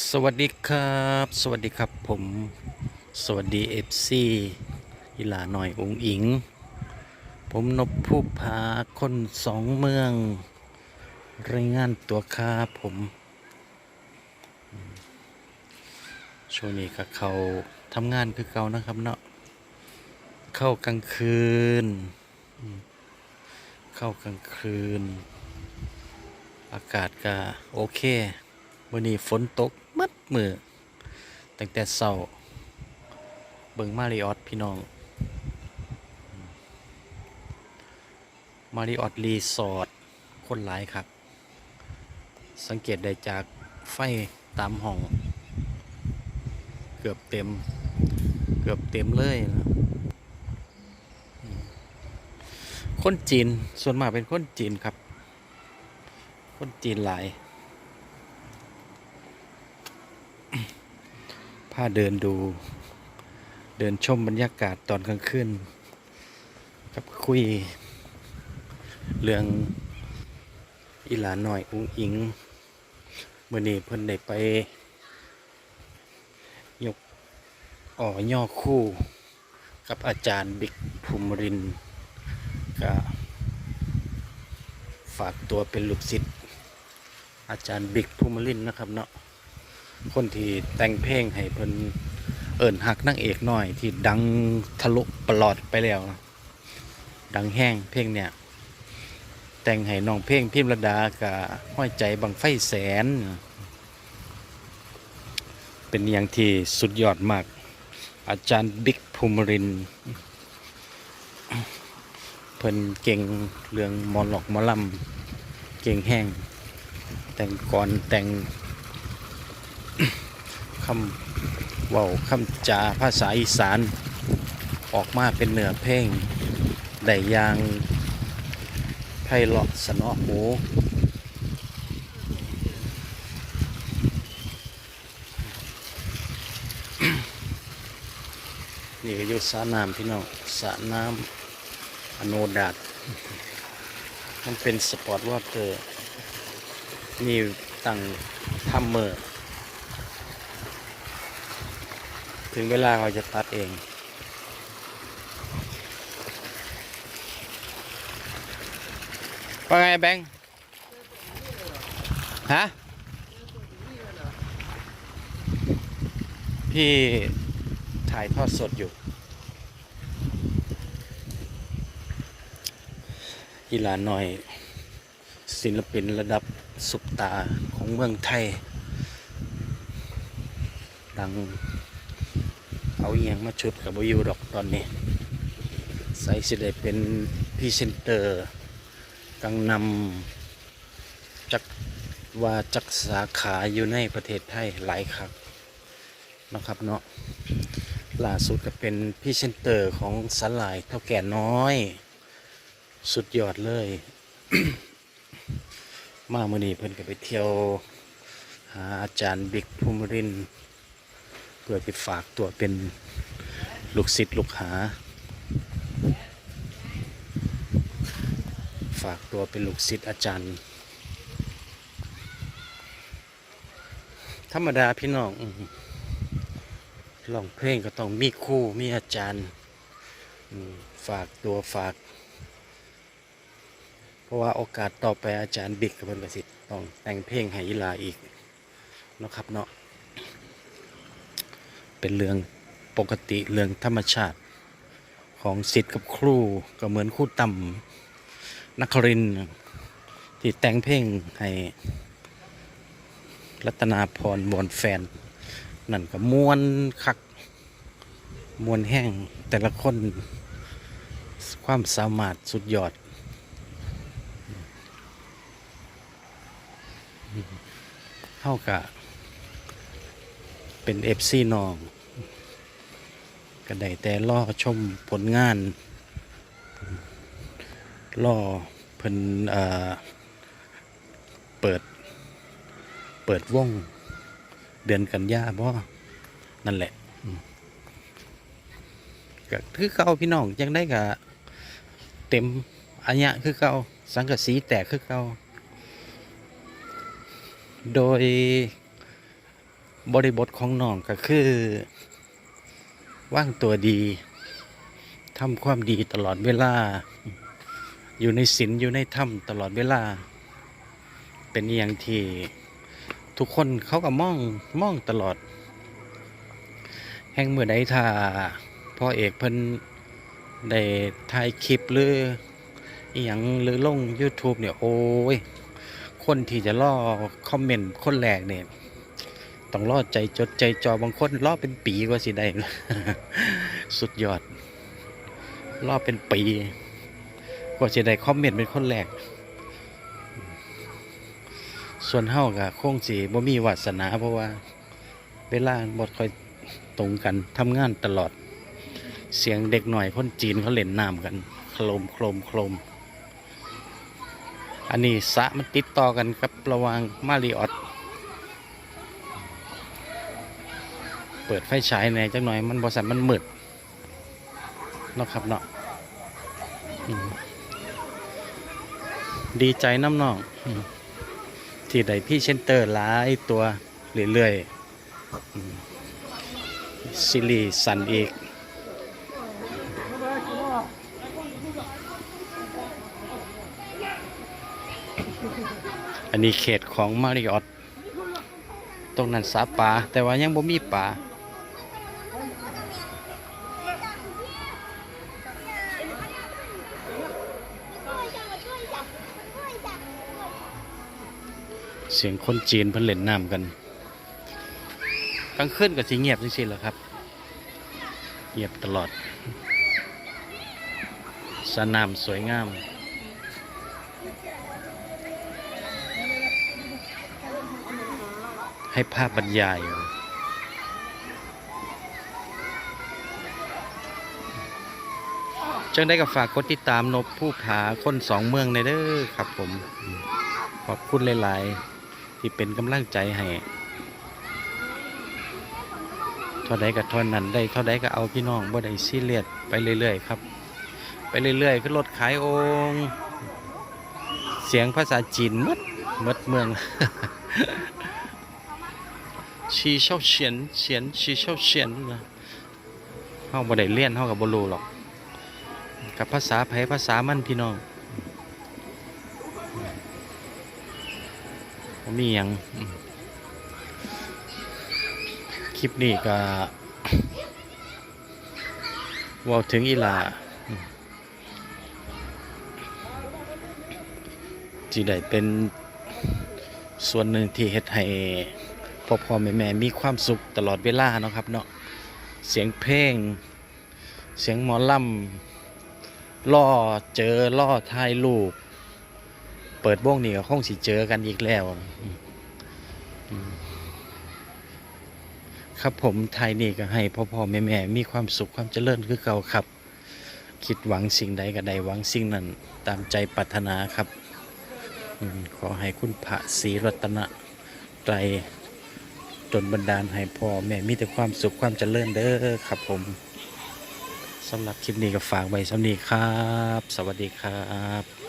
สวัสดีครับ สวัสดีครับผม สวัสดีเอฟซีอีหลาหน่อยองอิง ผมนบผู้พาคนสองเมือง รายงานตัวครับผม ช่วงนี้ก็เขาทำงานคือเก่านะครับเนาะเข้ากลางคืน เข้ากลางคืน อากาศก็โอเควันนี้ฝนตก มัดมือตั้งแต่เช้าเบิงมาริออตพี่น้อง มาริออตรีสอร์ทคนหลายครับ สังเกตได้จากไฟตามห้อง เกือบเต็ม เกือบเต็มเลยนะคนจีนส่วนมากเป็นคนจีนครับ คนจีนหลาย พาเดินดู เดินชมบรรยากาศตอนกลางคืนกับคุย เรื่องอีหลาหน่อยอุ้งอิงเมื่อนี้เพิ่นได้ไปยกอ่อย่อคู่ กับอาจารย์บิ๊กภูมิรินก็ฝากตัวเป็นลูกศิษย์อาจารย์บิ๊กภูมิรินนะครับเนาะ คนที่แต่งเพลงให้เพิ่นเอิ่นหักนางเอกหน่อย ที่ดังทะลุปลอดไปแล้วนะดังแห้งเพลงเนี่ย แต่งให้น้องเพลงพิมระดากับห้อยใจบังไฟแสน เป็นอย่างที่สุดยอดมาก อาจารย์บิ๊กภูมิริน เพิ่นเก่งเรื่องมอลอกมอลำเก่งแห้ง แต่งก่อนแต่ง คำเว้าคำจาภาษาอีสานออกมาเป็นเนื้อเพลงได้ยางไพเราะสนอหูนี่ก็อยู่สระน้ำพี่น้องสระน้ำอโนดาตมันเป็นสปอร์ตวอเตอร์นี่ตั้งทัมเมอร์ ถึงเวลาเราจะตัดเองว่าไงแบงค์ฮะพี่ถ่ายทอดสดอยู่อีหลาหน่อย ศิลปินระดับสุปตาของเมืองไทย ดัง เอาอหยังมาชุดกับบอยูดอกตอนนี้ใส่สิได้เป็นพีเซนเตอร์กังนำจักว่าจักสาขาอยู่ในประเทศไทยหลายครับนะครับเนาะล่าสุดก็เป็นพีเซนเตอร์ของสลายเท่าแก่น้อย สุดยอดเลย มาเมื่อนี้เพิ่นก็ไปเที่ยว หาอาจารย์บิ๊กภูมิรินทร์ เพื่อไปฝากตัวเป็นลูกศิษย์ลูกหา ฝากตัวเป็นลูกศิษย์อาจารย์ ธรรมดาพี่น้องร้องเพลงก็ต้องมีครูมีอาจารย์ฝากตัวฝาก เพราะว่าโอกาสต่อไปอาจารย์บิ๊กกับเพิ่นกสิทธิ์ต้องแต่งเพลงให้ยีลาอีกเนาะครับเนาะ เป็นเรื่องปกติเรื่องธรรมชาติของสิทธิ์กับครูก็เหมือนครูต่ำนักรินที่แต่งเพลงให้รัตนาพรบอนแฟน นั่นก็มวนคักมวนแห้งแต่ละคนความสามารถสุดยอด เท่ากับเป็นเอฟซีน้อง ก็ได้แต่ล่อชมผลงานล่อเพิ่นเปิด เปิดวงเดือนกันยาบ่นั่นแหละก็คือเก่าพี่น้องยังได้กะเต็มอันยะคือเก่าสังกะสีแตกคือเก่าโดยบริบทของน้องก็คือ ว่างตัวดีทำความดีตลอดเวลา อยู่ในศีลอยู่ในธรรมตลอดเวลา เป็นอย่างที่ทุกคนเขาก็มองมองตลอด แห่งเมื่อใดถ้าพ่อเอกเพิ่นได้ถ่ายคลิปหรืออหย่างหรือลง YouTube เนี่ย โอ้ย คนที่จะล่อคอมเมนต์คนแรกเนี่ย ต้องรอใจจดใจจอบางคนรอเป็นปีกว่าสิได้ สุดยอด รอเป็นปีกว่าสิได้คอมเมนต์เป็นคนแรก ส่วนเฮาก็คงสิบ่มีวาสนา เพราะว่า เวลาบ่ค่อยตรงกันทำงานตลอด เสียงเด็กหน่อยคนจีนเขาเล่นน้ำกันโคลมโคลมโคลมอันนี้สะมันติดต่อกันกับระว่างมาริออต ปิดไฟฉายในจังหน่อยมันบริษัทมันมืดเนาะครับเนาะดีใจน้ำน้องที่ได้พี่เชนเตอร์หลายตัวเรื่อยๆซิลีสันอีกอันนี้เขตของมาริออตตรงนั้นสาป่าแต่ว่ายังบ่มีป่า สียงคนจีนเพิ่นเล่นน้ำกันกลางคืนก็สิเงียบจริงๆแหละครับ เงียบตลอด สนามสวยงามให้ภาพบรรยาย จังได้กับฝากกดติดตามนบผู้ผาคนสองเมืองในเด้อครับผม ขอบคุณหลาย ๆ ที่เป็นกำลังใจให้เท่าใดกับท่านั้นได้เท่าใดก็เอาพี่น้องบ่ได้ซีเรียสไปเรื่อยๆครับ ไปเรื่อยๆขึ้นรถขายองค์เสียงภาษาจีนหมดหมดเมืองชีเช่าเฉียนเฉียนชีเช่าเฉียนนะเฮาบ่ได้เรียนเฮากับบ่รู้หรอก กับภาษาไผภาษามันพี่น้อง บ่มีหยังคลิปนี้ก็ว่าถึงอีลาอืมที่ได้เป็นส่วนหนึ่งที่เฮ็ดให้พ่อพ่อแม่แม่มีความสุขตลอดเวลาเนาะครับเนาะเสียงเพลง เสียงหมอลำล่อเจอล่อถ่ายรูป เปิดวงนี่ก็คงสิเจอกันอีกแล้ว ครับผมไทยนี่ก็ให้พ่อพ่อแม่แม่มีความสุขความเจริญคือเก่าครับ คิดหวังสิ่งใดก็ได้หวังสิ่งนั้น ตามใจปรารถนาครับขอให้คุณพระศรีรัตนไตรจนบันดาลให้พ่อแม่มีแต่ความสุขความเจริญเด้อครับผมสำหรับคลิปนี้ก็ฝากไว้สำนีครับ สวัสดีครับ